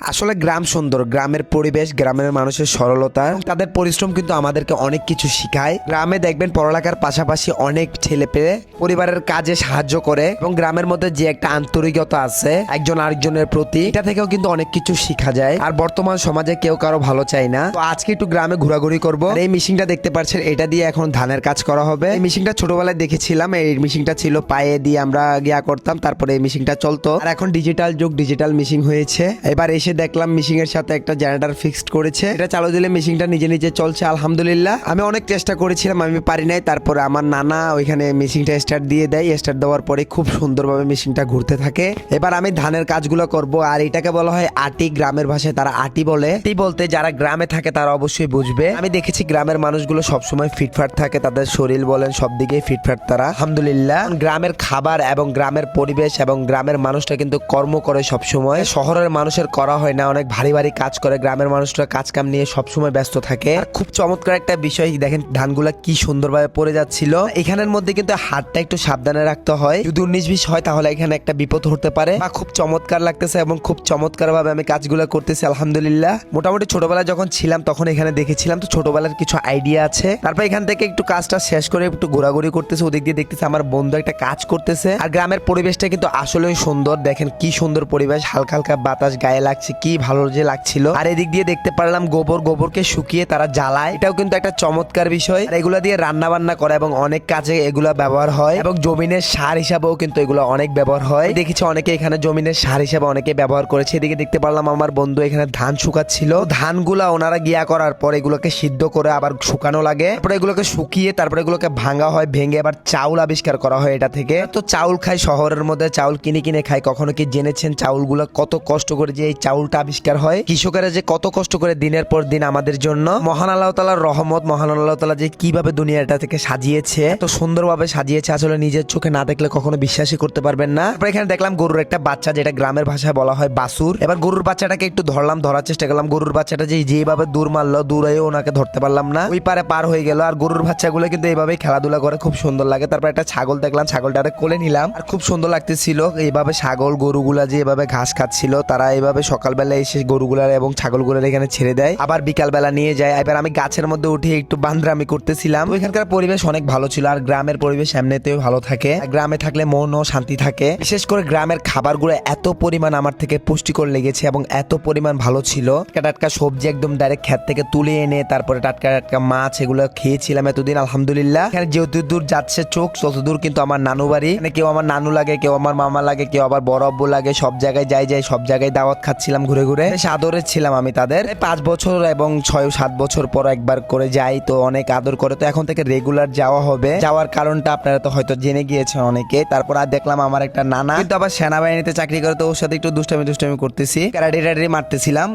আসলে গ্রাম সুন্দর, গ্রামের পরিবেশ, গ্রামের মানুষের সরলতা তাদের পরিশ্রম কিন্তু আমাদেরকে অনেক কিছু শিখায়। গ্রামে দেখবেন পড়ালেখার পাশাপাশি অনেক ছেলে পেয়ে পরিবারের কাজে সাহায্য করে এবং গ্রামের মধ্যে যে একটা আন্তরিকতা আছে, একজন আরেকজনের প্রতি, এটা থেকেও কিন্তু অনেক কিছু শিখা যায়। আর বর্তমান সমাজে কেউ কারও ভালো চায় না। তো আজকে একটু গ্রামে ঘোরাঘুরি করব। এই মেশিনটা দেখতে পাচ্ছেন, এটা দিয়ে এখন ধানের কাজ করা হবে। এই মিশিংটা ছোটবেলায় দেখেছিলাম, এই মেশিনটা ছিল পায়ে দিয়ে আমরা গিয়া করতাম, তারপরে এই মেশিনটা চলতো। আর এখন ডিজিটাল যুগ ডিজিটাল মেশিন হয়েছে। এবার এসে দেখলাম মিশিং এর সাথে একটা জেনারেটর ফিক্সড করেছে। এটা চালু দিলে মেশিনটা নিজে নিজে চলছে, আলহামদুলিল্লাহ। আমি অনেক চেষ্টা করেছিলাম, আমি পারি নাই। তারপরে আমার নানা ওইখানে মেশিনটা স্টার্ট দিয়ে দেয়। স্টার্ট দেওয়ার পরে খুব সুন্দরভাবে মেশিনটা ঘুরতে থাকে। এবার আমি ধানের কাজগুলো করব, আর এটাকে বলা হয় আটি গ্রামের ভাষায় তারা আটি বলে। আটি বলতে যারা গ্রামে থাকে তারা অবশ্যই বুঝবে। আমি দেখেছি গ্রামের মানুষগুলো সবসময় ফিটফাট থাকে, তাদের শরীর বলেন সব দিকে ফিটফাট তারা। আলহামদুলিল্লাহ। গ্রামের খাবার এবং গ্রামের পরিবেশ এবং গ্রামের মানুষটা কিন্তু কর্ম করে সবসময়। শহরের মানুষের করা হয় না, অনেক ভারী ভারী কাজ করে, গ্রামের মানুষরা কাজ কাম নিয়ে সবসময় ব্যস্ত থাকে। খুব চমৎকার একটা বিষয়, দেখেন ধানগুলা কি সুন্দরভাবে পড়ে যাচ্ছিল। এখানের মধ্যে কিন্তু হাতটা একটু সাবধানে রাখতে হয়। যদি উনিশ বিশ হয়, তাহলে এখানে একটা বিপদ হতে পারে। বা খুব চমৎকার লাগতেছে এবং খুব চমৎকার ভাবে আমি কাজগুলো করতেছি, আলহামদুলিল্লাহ। মোটামুটি ছোটবেলায় যখন ছিলাম, তখন এখানে দেখেছিলাম তো ছোটবেলার কিছু আইডিয়া আছে। তারপর এখান থেকে একটু কাজটা শেষ করে একটু ঘোরাঘুরি করতেছে, ওদিক দিয়ে দেখতেছে আমার বন্ধু একটা কাজ করতেছে। আর গ্রামের পরিবেশটা কিন্তু আসলেই সুন্দর, দেখেন কি সুন্দর পরিবেশ, হালকা হালকা বাতাস, গায়ে লাগছে। কি ভালো যে লাগছিল। আর এদিক দিয়ে দেখতে পারলাম গোবর গোবরকে শুকিয়ে তারা জ্বালায়। এটাও কিন্তু একটা চমৎকার বিষয়। এগুলা দিয়ে রান্না বান্না করে এবং অনেক কাজে এগুলা ব্যবহার হয়। এবং জমিনের সার হিসাবেও কিন্তু এগুলো অনেক ব্যবহার হয়। দেখেছি অনেকে এখানে জমিনের সার হিসাবে অনেকে ব্যবহার করেছে। এদিকে দেখতে পারলাম আমার বন্ধু এখানে ধান শুকাচ্ছিল। ধানগুলা ওনারা গিয়া করার পর এগুলোকে সিদ্ধ করে আবার শুকানো লাগে। তারপরে এগুলোকে শুকিয়ে তারপরে এগুলোকে ভাঙা হয়, ভেঙে আবার চাউল আবিষ্কার করা হয় এটা থেকে। তো চাউল খায় শহরের মধ্যে, চাউল কিনে কিনে খায় কখনো কি জেনেছেন চাউলগুলো কত কষ্ট করে যে এই চাউলটা আবিষ্কার হয়। কৃষকেরা যে কত কষ্ট করে দিনের পর দিন আমাদের জন্য মহান আল্লাহ তালার রহমত, মহান আল্লাহ তালা যে কীভাবে দুনিয়াটা থেকে সাজিয়েছে, এত সুন্দরভাবে সাজিয়েছে, আসলে নিজের চোখে না দেখলে কখনো বিশ্বাসই করতে পারবেন না। তারপর এখানে দেখলাম গরুর একটা বাচ্চা, যেটা গ্রামের ভাষায় বলা হয় বাসুর। এবার গরুর বাচ্চাটাকে একটু ধরলাম, ধরার চেষ্টা করলাম। গরুর বাচ্চাটা যে যেভাবে দূর মারলো দূর দূরেও ওনাকে ধরতে পারলাম না। ওই পারে পার হয়ে গেল, আর গরুর বাচ্চাগুলো কিন্তু এইভাবেই খেলাধুলা করে, খুব সুন্দর লাগে। তারপর একটা ছাগল দেখলাম, ছাগলটারে কোলে নিলাম, আর খুব সুন্দর লাগতেছিল। এইভাবে ছাগল গরুগুলা যে এভাবে ঘাস খাচ্ছিল, তারা এইভাবে সকালবেলা এসে গরুগুলার এবং ছাগলগুলার এখানে ছেড়ে দেয়। আবার বিকালবেলা নিয়ে যায়। এবার আমি গাছের মধ্যে উঠে একটু বান্দ্রামি করতেছিলাম। তো এখানকার পরিবেশ অনেক ভালো ছিল আর গ্রামের পরিবেশ এমনিতেও ভালো থাকে। গ্রামে থাকলে মনও শান্তি থাকে। বিশেষ করে গ্রামের খাবারগুলো এত পরিমাণ আমার থেকে পুষ্টিকর লেগেছে এবং এত পরিমাণ ভালো ছিল। টাটকা টাটকা সবজি একদম ডাইরেক্ট ক্ষেত থেকে তুলে এনে তারপরে টাটকা টাটকা মাছ এগুলো খেয়েছিলাম এতদিন, আলহামদুলিল্লাহ। এখানে যেহেতু দূর যাচ্ছে চোখ তত দূর কিন্তু আমার নানু বাড়ি। এখানে কেউ আমার নানু লাগে, কেউ আমার মামা লাগে, কেউ আবার বড় লাগে। সব জায়গায় যাই যাই, সব জায়গায় দাওয়াত খাচ্ছিলাম ঘুরে ঘুরে। আদরে ছিলাম আমি তাদের। পাঁচ বছর এবং ছয় সাত বছর পর একবার করে যাই, তো অনেক আদর করে। তো এখন থেকে রেগুলার যাওয়া হবে। যাওয়ার কারণটা আপনারা তো হয়তো জেনে গিয়েছেন অনেকে। তারপর আর দেখলাম আমার একটা নানা। কিন্তু আবার সেনাবাহিনীতে চাকরি করে, তো ওর সাথে একটু দুষ্টামি দুষ্টামি করতেছি। ক্যারাডি মারতেছিলাম।